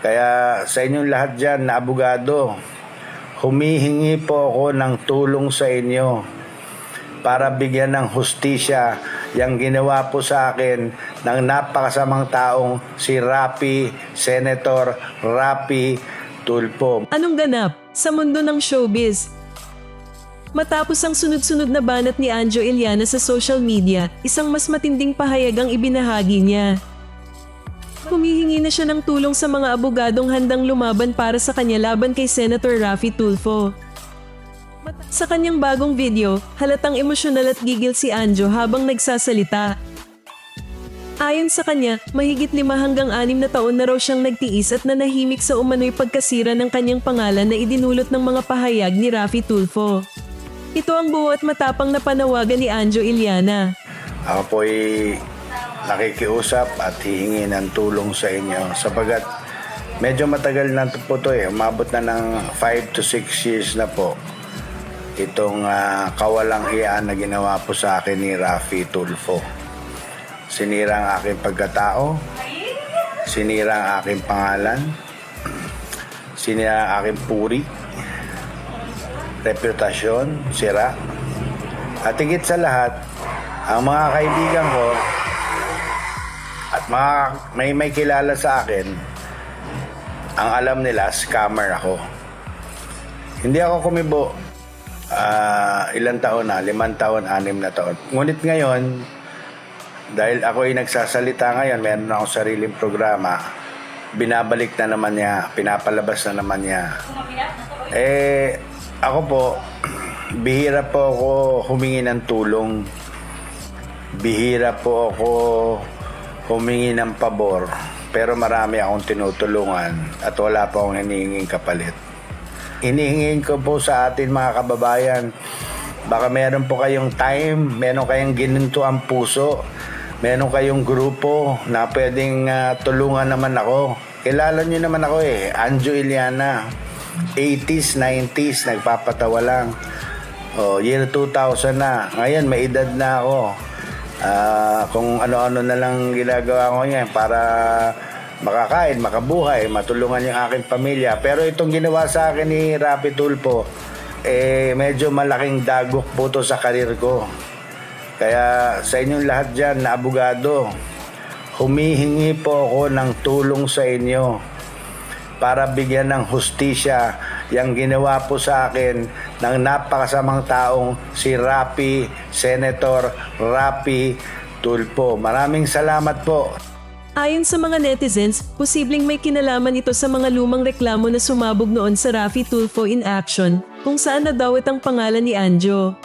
Kaya sa inyong lahat dyan na abogado, humihingi po ako ng tulong sa inyo para bigyan ng hustisya yung ginawa po sa akin ng napakasamang taong si Rapi, Senator Rapi Tulpo. Anong ganap sa mundo ng showbiz? Matapos ang sunod-sunod na banat ni Anjo Eliana sa social media, isang mas matinding pahayag ang ibinahagi niya. Humihingi na siya ng tulong sa mga abogadong handang lumaban para sa kanya laban kay Senator Raffy Tulfo. Sa kanyang bagong video, halatang emosyonal at gigil si Anjo habang nagsasalita. Ayon sa kanya, mahigit lima hanggang anim na taon na raw siyang nagtiis at nanahimik sa umano'y pagkasira ng kanyang pangalan na idinulot ng mga pahayag ni Raffy Tulfo. Ito ang buo at matapang na panawagan ni Anjo Iliana. Ako po'y nakikiusap at hihingi ng tulong sa inyo sapagat medyo matagal na po to eh. Umabot na ng 5 to 6 years na po itong ah, kawalang hiyaan na ginawa po sa akin ni Rafi Tulfo. Sinira ang aking pagkatao, sinira ang aking pangalan, sinira ang aking puri, reputasyon, sira. At higit sa lahat, ang mga kaibigan ko mga may may kilala sa akin, ang alam nila, scammer ako. Hindi ako kumibo. Ah, ilang taon na, limang taon, anim na taon. Ngunit ngayon, dahil ako ay nagsasalita ngayon, meron akong sariling programa, binabalik na naman niya, pinapalabas na naman niya. Eh, ako po, bihira po ako humingi ng tulong. Bihira po ako humingi ng pabor. Pero marami akong tinutulungan at wala po akong hinihinging kapalit. Hinihingin ko po sa atin mga kababayan, baka meron po kayong time, meron kayong gininto ang puso, meron kayong grupo na pwedeng ah, tulungan naman ako. Kilala niyo naman ako eh, Anjo Iliana. 80s, 90s, nagpapatawa lang. Oh, year 2000 na. Ngayon, may edad na ako. Ah, kung ano-ano na lang ginagawa ko niyan para makakain, makabuhay, matulungan yung aking pamilya. Pero itong ginawa sa akin ni Rapi Tulpo, eh, medyo malaking dagok po to sa karir ko. Kaya sa inyong lahat dyan na abogado, humihingi po ako ng tulong sa inyo para bigyan ng hustisya yung ginawa po sa akin ng napakasamang taong si Rapi, Senator Rapi Tulpo. Maraming salamat po. Ayon sa mga netizens, posibleng may kinalaman ito sa mga lumang reklamo na sumabog noon sa Raffy Tulfo in Action, kung saan nadawit ang pangalan ni Anjo.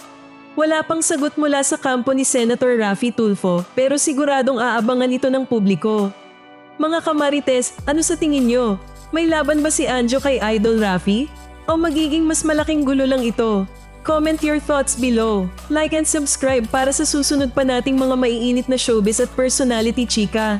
Wala pang sagot mula sa kampo ni Senator Raffy Tulfo, pero siguradong aabangan ito ng publiko. Mga kamarites, ano sa tingin nyo? May laban ba si Anjo kay Idol Raffy? O magiging mas malaking gulo lang ito? Comment your thoughts below. Like and subscribe para sa susunod pa nating mga maiinit na showbiz at personality chika.